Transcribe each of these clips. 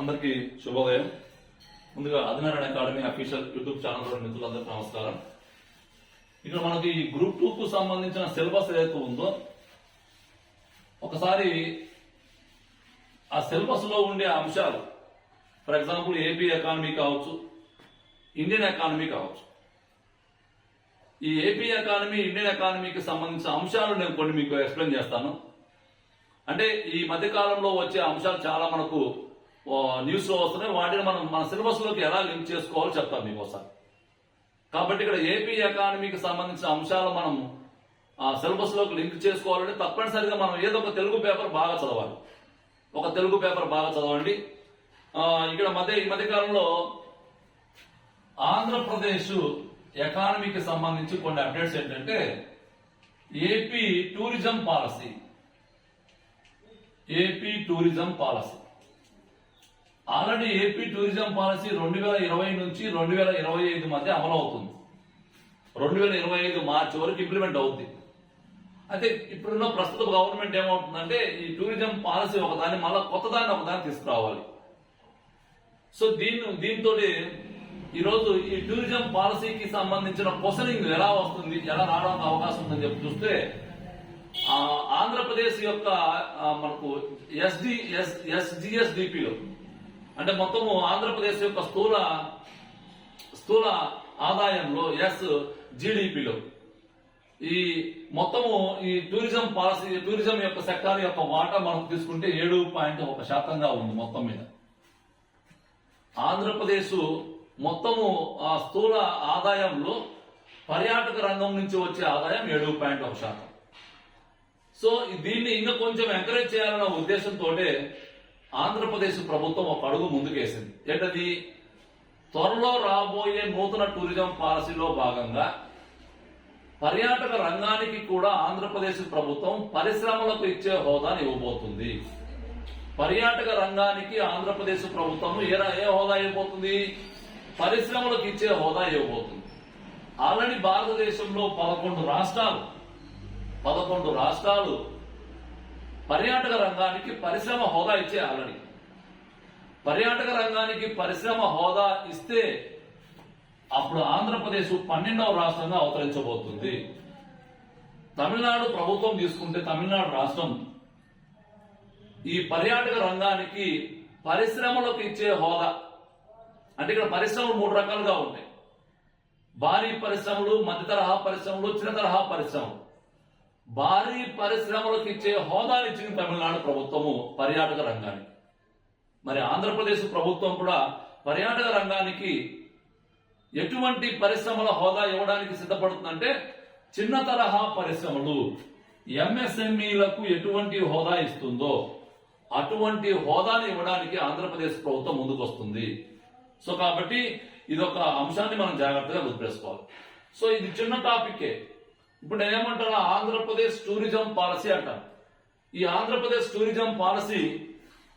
అందరికీ శుభోదయం. ముందుగా Adinarayana academy official YouTube channel మిత్రులందరికీ నమస్కారం. ఇక్కడ మనకి ఈ గ్రూప్ టూ కు సంబంధించిన సిలబస్ ఏదైతే ఉందో ఒకసారి ఆ సిలబస్లో ఉండే అంశాలు ఫర్ ఎగ్జాంపుల్ ఏపీ ఎకానమీ కావచ్చు ఇండియన్ ఎకానమీ కావచ్చు. ఈ ఏపీ ఎకానమీ ఇండియన్ ఎకానమీకి సంబంధించిన అంశాలు నేను కొన్ని మీకు ఎక్స్ప్లెయిన్ చేస్తాను. అంటే ఈ మధ్యకాలంలో వచ్చే అంశాలు చాలా మనకు న్యూస్లో వస్తున్నాయి వాటిని మనం మన సిలబస్లోకి ఎలా లింక్ చేసుకోవాలో చెప్తాను మీకు ఒకసారి కాబట్టి ఇక్కడ ఏపీ ఎకానమీకి సంబంధించిన అంశాలు మనం ఆ సిలబస్లోకి లింక్ చేసుకోవాలంటే తప్పనిసరిగా మనం ఏదో ఒక తెలుగు పేపర్ బాగా చదవాలి. ఒక తెలుగు పేపర్ బాగా చదవండి. ఇక్కడ మధ్య ఈ మధ్య కాలంలో ఆంధ్రప్రదేశ్ ఎకానమీకి సంబంధించి కొన్ని అప్డేట్స్ ఏంటంటే AP tourism policy AP tourism policy already AP tourism policy రెండు వేల ఇరవై నుంచి రెండు వేల ఇరవై ఐదు మధ్య అమలు అవుతుంది. రెండు వేల ఇరవై ఐదు మార్చి వరకు ఇంప్లిమెంట్ అవుతుంది అయితే ఇప్పుడున్న ప్రస్తుత గవర్నమెంట్ ఏమవుతుందంటే ఈ టూరిజం పాలసీ ఒకదాన్ని మళ్ళీ కొత్త దాన్ని ఒకదాన్ని తీసుకురావాలి. సో దీన్ని దీంతో ఈరోజు ఈ టూరిజం పాలసీకి సంబంధించిన క్వశ్చనింగ్ ఎలా వస్తుంది ఎలా రావడానికి అవకాశం ఉందని చెప్పి చూస్తే ఆంధ్రప్రదేశ్ యొక్క మనకు ఎస్డి ఎస్జిఎస్డిపిలో అంటే మొత్తము ఆంధ్రప్రదేశ్ యొక్క స్థూల స్థూల ఆదాయంలో ఎస్ జీడిపిలో ఈ మొత్తము ఈ టూరిజం పాలసీ టూరిజం యొక్క సెక్టార్ యొక్క వాటా మనం తీసుకుంటే ఏడు పాయింట్ ఒక శాతంగా ఉంది మొత్తం మీద. ఆంధ్రప్రదేశ్ మొత్తము ఆ స్థూల ఆదాయంలో పర్యాటక రంగం నుంచి వచ్చే ఆదాయం ఏడు పాయింట్ ఒక శాతం. సో దీన్ని ఇంకా కొంచెం ఎంకరేజ్ చేయాలన్న ఉద్దేశంతో ఆంధ్రప్రదేశ్ ప్రభుత్వం ఒక అడుగు ముందుకేసింది. ఏంటది? త్వరలో రాబోయే నూతన టూరిజం పాలసీలో భాగంగా పర్యాటక రంగానికి కూడా ఆంధ్రప్రదేశ్ ప్రభుత్వం పరిశ్రమలకు ఇచ్చే హోదాని ఇవ్వబోతుంది. పర్యాటక రంగానికి ఆంధ్రప్రదేశ్ ప్రభుత్వం ఏ ఏ హోదా ఇవ్వబోతుంది? పరిశ్రమలకు ఇచ్చే హోదా ఇవ్వబోతుంది. ఆల్రెడీ భారతదేశంలో పదకొండు రాష్ట్రాలు పదకొండు రాష్ట్రాలు పర్యాటక రంగానికి పరిశ్రమ హోదా ఇచ్చే ఆల్రెడీ. పర్యాటక రంగానికి పరిశ్రమ హోదా ఇస్తే అప్పుడు ఆంధ్రప్రదేశ్ పన్నెండవ రాష్ట్రంగా అవతరించబోతుంది. తమిళనాడు ప్రభుత్వం తీసుకుంటే తమిళనాడు రాష్ట్రం. ఈ పర్యాటక రంగానికి పరిశ్రమలకు ఇచ్చే హోదా. అంటే ఇక్కడ పరిశ్రమలు మూడు రకాలుగా ఉంటాయి. భారీ పరిశ్రమలు మధ్య తరహా పరిశ్రమలు చిన్న తరహా పరిశ్రమలు. భారీ పరిశ్రమలకు ఇచ్చే హోదాని ఇచ్చింది తమిళనాడు ప్రభుత్వము పర్యాటక రంగానికి. మరి ఆంధ్రప్రదేశ్ ప్రభుత్వం కూడా పర్యాటక రంగానికి ఎటువంటి పరిశ్రమల హోదా ఇవ్వడానికి సిద్ధపడుతుందంటే చిన్న తరహా పరిశ్రమలు. ఎంఎస్ఎంఈలకు ఎటువంటి హోదా ఇస్తుందో అటువంటి హోదాని ఇవ్వడానికి ఆంధ్రప్రదేశ్ ప్రభుత్వం ముందుకొస్తుంది. సో కాబట్టి ఇదొక అంశాన్ని మనం జాగ్రత్తగా గుర్తుపెట్టుకోవాలి. సో ఇది చిన్న టాపికే. ఇప్పుడు నేనేమంటాను? ఆంధ్రప్రదేశ్ టూరిజం పాలసీ అంటాను ఈ ఆంధ్రప్రదేశ్ టూరిజం పాలసీ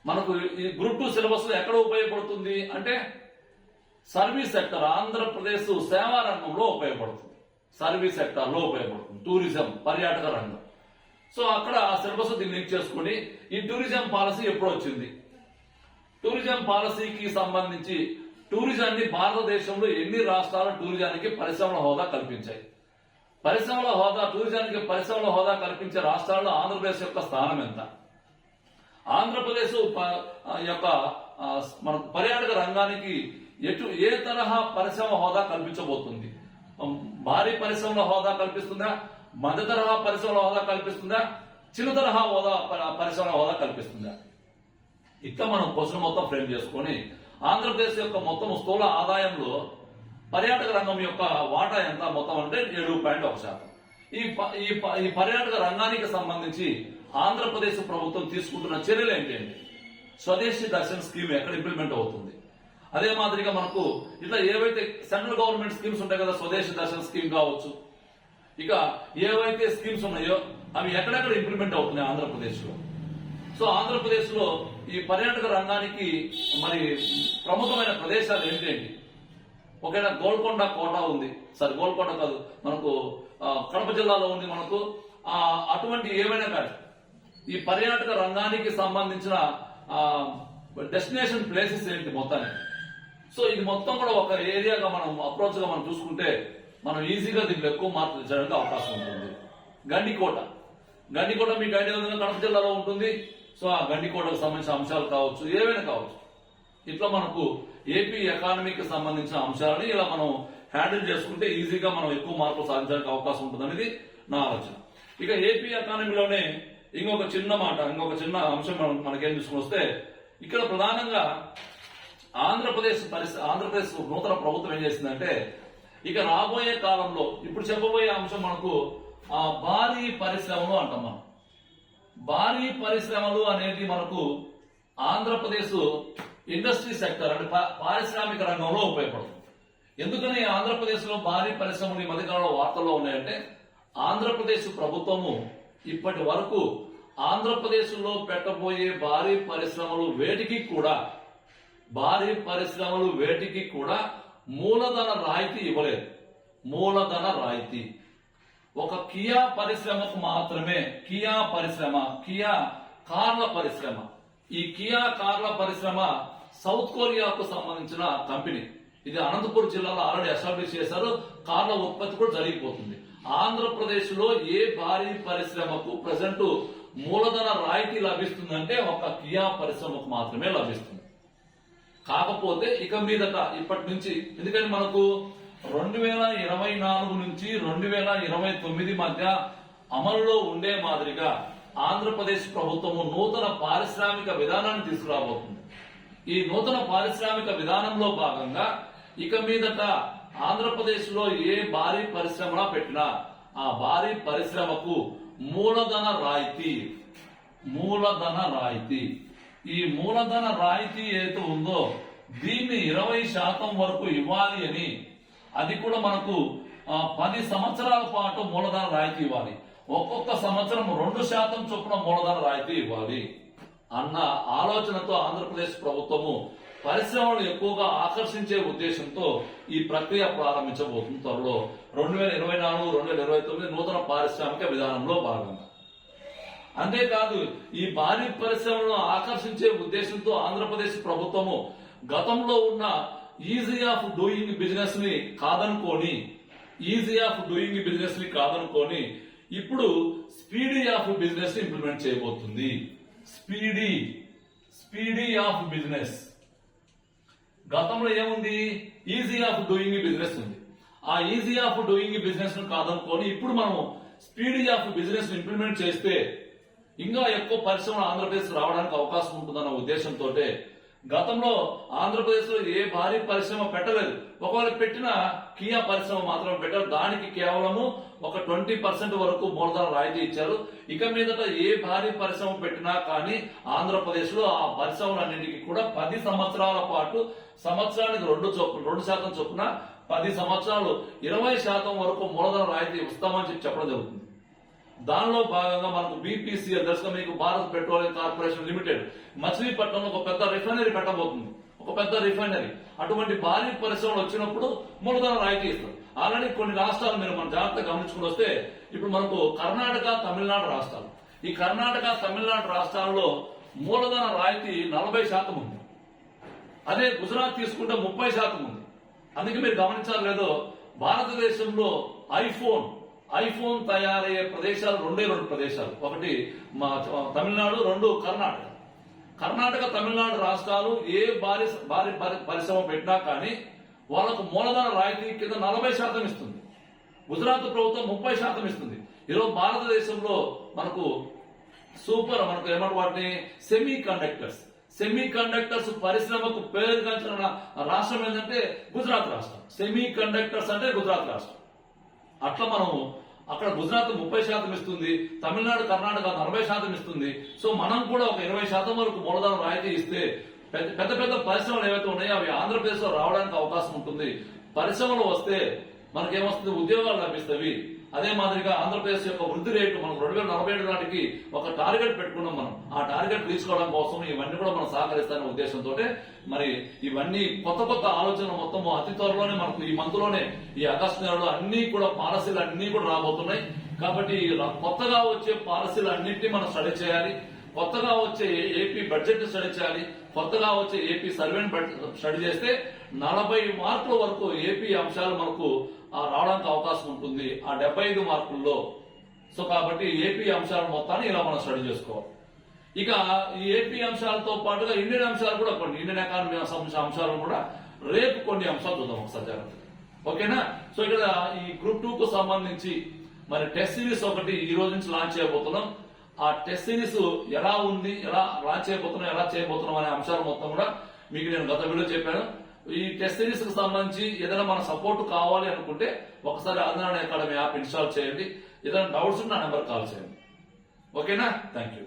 మనకు ఈ గ్రూప్ టూ సిలబస్లో ఎక్కడ ఉపయోగపడుతుంది అంటే సర్వీస్ సెక్టర్ ఆంధ్రప్రదేశ్ సేవా రంగంలో ఉపయోగపడుతుంది. సర్వీస్ సెక్టార్లో ఉపయోగపడుతుంది. టూరిజం పర్యాటక రంగం. సో అక్కడ ఆ సిలబస్ దీన్ని లింక్ చేసుకుని ఈ టూరిజం పాలసీ ఎప్పుడు వచ్చింది? టూరిజం పాలసీకి సంబంధించి టూరిజాన్ని భారతదేశంలో ఎన్ని రాష్ట్రాలు టూరిజానికి పరిశ్రమల హోదా కల్పించాయి? పరిశ్రమల హోదా టూరిజానికి పరిశ్రమల హోదా కల్పించే రాష్ట్రాల్లో ఆంధ్రప్రదేశ్ యొక్క స్థానం ఎంత? ఆంధ్రప్రదేశ్ ప- యొక్క మన పర్యాటక రంగానికి ఎటు ఏ తరహా పరిశ్రమ హోదా కల్పించబోతుంది? భారీ పరిశ్రమల హోదా కల్పిస్తుందా? మధ్య తరహా పరిశ్రమల హోదా కల్పిస్తుందా? చిన్న తరహా హోదా ప- పరిశ్రమల హోదా కల్పిస్తుందా? ఇక్కడ మనం క్వశ్చన్ మొత్తం ఫ్రేమ్ చేసుకొని ఆంధ్రప్రదేశ్ యొక్క మొత్తం స్థూల ఆదాయంలో పర్యాటక రంగం యొక్క వాటా ఎంత? మొత్తం అంటే ఏడు పాయింట్ ఒక శాతం. ఈ ప- ఈ ఈ పర్యాటక రంగానికి సంబంధించి ఆంధ్రప్రదేశ్ ప్రభుత్వం తీసుకుంటున్న చర్యలు ఏంటంటే స్వదేశీ దర్శన్ స్కీమ్ ఎక్కడ ఇంప్లిమెంట్ అవుతుంది? అదే మాదిరిగా మనకు ఇట్లా ఏవైతే సెంట్రల్ గవర్నమెంట్ స్కీమ్స్ ఉంటాయి కదా స్వదేశీ దర్శన్ స్కీమ్ కావచ్చు ఇక ఏవైతే స్కీమ్స్ ఉన్నాయో అవి ఎక్కడెక్కడ ఇంప్లిమెంట్ అవుతున్నాయి ఆంధ్రప్రదేశ్లో సో ఆంధ్రప్రదేశ్లో ఈ పర్యాటక రంగానికి మరి ప్రముఖమైన ప్రదేశాలు ఏంటంటే ఒకవేళ గోల్కొండ కోట ఉంది. సారీ గోల్కొండ కాదు మనకు కడప జిల్లాలో ఉంది మనకు. అటువంటి ఏమైనా కానీ ఈ పర్యాటక రంగానికి సంబంధించిన డెస్టినేషన్ ప్లేసెస్ ఏంటి మొత్తానికి? సో ఇది మొత్తం కూడా ఒక ఏరియాగా మనం అప్రోచ్గా మనం చూసుకుంటే మనం ఈజీగా దీంట్లో ఎక్కువ మార్పులు చేయడానికి అవకాశం ఉంటుంది. గండికోట. గండికోట మీకు ఐడియా ఉంది? కడప జిల్లాలో ఉంటుంది. సో ఆ గండికోటకు సంబంధించిన అంశాలు కావచ్చు ఏవైనా కావచ్చు. ఇట్లా మనకు ఏపీ ఎకానమీకి సంబంధించిన అంశాలని ఇలా మనం హ్యాండిల్ చేసుకుంటే ఈజీగా మనం ఎక్కువ మార్పులు సాధించడానికి అవకాశం ఉంటుంది అనేది నా ఆలోచన. ఇక ఏపీ ఎకానమీలోనే ఇంకొక చిన్న మాట ఇంకొక చిన్న అంశం మనం మనకేం తీసుకుని వస్తే ఇక్కడ ప్రధానంగా ఆంధ్రప్రదేశ్ పరిస్థితి ఆంధ్రప్రదేశ్ నూతన ప్రభుత్వం ఏం చేసిందంటే ఇక రాబోయే కాలంలో ఇప్పుడు చెప్పబోయే అంశం మనకు ఆ భారీ పరిశ్రమలు అంటాం మనం. భారీ పరిశ్రమలు అనేది మనకు ఆంధ్రప్రదేశ్ ఇండస్ట్రీ సెక్టర్ అంటే పారిశ్రామిక రంగంలో ఉపయోగపడుతుంది. ఎందుకని ఆంధ్రప్రదేశ్లో భారీ పరిశ్రమలు ఈ మధ్యకాలంలో వార్తల్లో ఉన్నాయంటే ఆంధ్రప్రదేశ్ ప్రభుత్వము ఇప్పటి వరకు ఆంధ్రప్రదేశ్లో పెట్టబోయే భారీ పరిశ్రమలు వేటికి కూడా భారీ పరిశ్రమలు వేటికి కూడా మూలధన రాయితీ ఇవ్వలేదు. మూలధన రాయితీ. ఒక కియా పరిశ్రమకు మాత్రమే కియా పరిశ్రమ కియా కార్ల పరిశ్రమ. ఈ కియా కార్ల పరిశ్రమ సౌత్ కొరియాకు సంబంధించిన కంపెనీ. ఇది అనంతపురం జిల్లాలో ఆల్రెడీ ఎస్టాబ్లిష్ చేశారు. కార్ల ఉత్పత్తి కూడా జరిగిపోతుంది. ఆంధ్రప్రదేశ్లో ఏ భారీ పరిశ్రమకు ప్రజెంట్ మూలధన రాయితీ లభిస్తుందంటే ఒక కియా పరిశ్రమకు మాత్రమే లభిస్తుంది. కాకపోతే ఇక మీదట ఇప్పటి నుంచి ఎందుకంటే మనకు రెండు వేల ఇరవై నాలుగు నుంచి రెండు వేల ఇరవై తొమ్మిది మధ్య అమలులో ఉండే మాదిరిగా ఆంధ్రప్రదేశ్ ప్రభుత్వము నూతన పారిశ్రామిక విధానాన్ని తీసుకురాబోతుంది. ఈ నూతన పారిశ్రామిక విధానంలో భాగంగా ఇక మీదట ఆంధ్రప్రదేశ్లో ఏ భారీ పరిశ్రమ పెట్టినా ఆ భారీ పరిశ్రమకు మూలధన రాయితీ మూలధన రాయితీ. ఈ మూలధన రాయితీ ఏదైతే ఉందో దీన్ని ఇరవై శాతం వరకు ఇవ్వాలి అని అది కూడా మనకు పది సంవత్సరాల పాటు మూలధన రాయితీ ఇవ్వాలి. ఒక్కొక్క సంవత్సరం రెండు శాతం చొప్పున మూలధన రాయితీ ఇవ్వాలి. అన్న ఆలోచనతో ఆంధ్రప్రదేశ్ ప్రభుత్వము పరిశ్రమలను ఎక్కువగా ఆకర్షించే ఉద్దేశంతో ఈ ప్రక్రియ ప్రారంభించబోతుంది. త్వరలో రెండు వేల ఇరవై నాలుగు రెండు వేల ఇరవై తొమ్మిది నూతన పారిశ్రామిక విధానంలో భాగంగా. అంతేకాదు ఈ భారీ పరిశ్రమలను ఆకర్షించే ఉద్దేశంతో ఆంధ్రప్రదేశ్ ప్రభుత్వము గతంలో ఉన్న ఈజీ ఆఫ్ డూయింగ్ బిజినెస్ని కాదనుకొని ఈజీ ఆఫ్ డూయింగ్ బిజినెస్ని కాదనుకొని ఇప్పుడు స్పీడీ ఆఫ్ బిజినెస్ ఇంప్లిమెంట్ చేయబోతుంది. Speedy speedy of business. గతంలో ఏముంది? ఈజీ ఆఫ్ డూయింగ్ బిజినెస్ ఉంది. ఆ ఈజీ ఆఫ్ డూయింగ్ బిజినెస్ను కాదనుకొని ఇప్పుడు మనం స్పీడీ ఆఫ్ బిజినెస్ ఇంప్లిమెంట్ చేస్తే ఇంకా ఎక్కువ పరిశ్రమలు ఆంధ్రప్రదేశ్ రావడానికి అవకాశం ఉంటుందన్న ఉద్దేశంతో గతంలో ఆంధ్రప్రదేశ్లో ఏ భారీ పరిశ్రమ పెట్టలేదు. ఒకవేళ పెట్టిన కియా పరిశ్రమ మాత్రం పెట్టారు. దానికి కేవలము ఒక ట్వంటీ పర్సెంట్ వరకు మూలధన రాయితీ ఇచ్చారు. ఇక మీదట ఏ భారీ పరిశ్రమ పెట్టినా కానీ ఆంధ్రప్రదేశ్లో ఆ పరిశ్రమలన్నింటికి కూడా పది సంవత్సరాల పాటు సంవత్సరానికి రెండు చొప్పున రెండు శాతం చొప్పున పది సంవత్సరాలు ఇరవై శాతం వరకు మూలధన రాయితీ ఇస్తామని చెప్పి చెప్పడం జరుగుతుంది. దానిలో భాగంగా మనకు బీపీసీఎల్ దర్శనం మీకు భారత్ పెట్రోలియం కార్పొరేషన్ లిమిటెడ్. మచిలీపట్నంలో ఒక పెద్ద రిఫైనరీ పెట్టబోతుంది. ఒక పెద్ద రిఫైనరీ. అటువంటి భారీ పరిశ్రమలు వచ్చినప్పుడు మూలధన రాయితీ ఇస్తారు. ఆల్రెడీ కొన్ని రాష్ట్రాలు మీరు మన జాగ్రత్తగా గమనించుకుని వస్తే ఇప్పుడు మనకు కర్ణాటక తమిళనాడు రాష్ట్రాలు. ఈ కర్ణాటక తమిళనాడు రాష్ట్రాల్లో మూలధన రాయితీ నలభై శాతం ఉంది. అదే గుజరాత్ తీసుకుంటే ముప్పై శాతం ఉంది. అందుకే మీరు గమనించాలి లేదో భారతదేశంలో ఐఫోన్ ఐఫోన్ తయారయ్యే ప్రదేశాలు రెండే రెండు ప్రదేశాలు. ఒకటి మా తమిళనాడు రెండు కర్ణాటక. కర్ణాటక తమిళనాడు రాష్ట్రాలు ఏ భారీ భారీ పరిశ్రమ పెట్టినా కానీ వాళ్ళకు మూలధన రాయితీ కింద నలభై శాతం ఇస్తుంది. గుజరాత్ ప్రభుత్వం ముప్పై శాతం ఇస్తుంది. ఈరోజు భారతదేశంలో మనకు సూపర్ మనకు ఏమంటారు వాటిని? సెమీ కండక్టర్స్ సెమీ కండక్టర్స్ పరిశ్రమకు పేరుగాంచిన రాష్ట్రం ఏంటంటే గుజరాత్ రాష్ట్రం. సెమీ కండక్టర్స్ అంటే గుజరాత్ రాష్ట్రం. అట్లా మనము అక్కడ గుజరాత్ ముప్పై శాతం ఇస్తుంది తమిళనాడు కర్ణాటక నలభై శాతం ఇస్తుంది. సో మనం కూడా ఒక ఇరవై శాతం వరకు మూలధనం రాయితీ ఇస్తే పెద్ద పెద్ద పెద్ద పరిశ్రమలు ఏవైతే ఉన్నాయో అవి ఆంధ్రప్రదేశ్లో రావడానికి అవకాశం ఉంటుంది. పరిశ్రమలు వస్తే మనకేమొస్తుంది? ఉద్యోగాలు లభిస్తాయి. అదే మాదిరిగా ఆంధ్రప్రదేశ్ యొక్క వృద్ధి రేటు మనం రెండు వేల నలభై ఏడు నాటికి ఒక టార్గెట్ పెట్టుకున్నాం మనం. ఆ టార్గెట్ తీసుకోవడం కోసం ఇవన్నీ కూడా మనం సహకరిస్తానే ఉద్దేశంతో మరి ఇవన్నీ కొత్త కొత్త ఆలోచన మొత్తం అతి త్వరలోనే మనకు ఈ మంత్లోనే ఈ ఆగస్టు నెలలో అన్ని కూడా పాలసీలు అన్ని కూడా రాబోతున్నాయి. కాబట్టి కొత్తగా వచ్చే పాలసీలు అన్నింటినీ మనం స్టడీ చేయాలి. కొత్తగా వచ్చే ఏపీ బడ్జెట్ స్టడీ చేయాలి. కొత్తగా వచ్చే ఏపీ సర్వేని స్టడీ చేస్తే నలభై మార్కుల వరకు ఏపీ అంశాలు మనకు రావడానికి అవకాశం ఉంటుంది. ఆ డెబ్బై ఐదు మార్కుల్లో. సో కాబట్టి ఏపీ అంశాల మొత్తాన్ని ఇలా మనం స్టడీ చేసుకోవాలి. ఇక ఈ ఏపీ అంశాలతో పాటుగా ఇండియన్ అంశాలు కూడా కొన్ని. ఇండియన్ ఎకానమీ సంబంధించిన అంశాలు కూడా రేపు కొన్ని అంశాలు చూద్దాం ఒకసారి జాగ్రత్తగా. ఓకేనా? సో ఇక్కడ ఈ గ్రూప్ టూ కు సంబంధించి మరి టెస్ట్ సిరీస్ ఒకటి ఈ రోజు నుంచి లాంచ్ చేయబోతున్నాం. ఆ టెస్ట్ సిరీస్ ఎలా ఉంది ఎలా లాంచ్ చేయబోతున్నాం ఎలా చేయబోతున్నాం అనే అంశాలు మొత్తం కూడా మీకు నేను గత వీడియో చెప్పాను. ఈ టెస్ట్ సిరీస్కి సంబంధించి ఏదైనా మన సపోర్ట్ కావాలి అనుకుంటే ఒకసారి ఆంధ్రాణ అకాడమీ యాప్ ఇన్స్టాల్ చేయండి. ఏదైనా డౌట్స్ ఉంటే నా నెంబర్ కాల్ చేయండి. ఓకేనా థ్యాంక్ యూ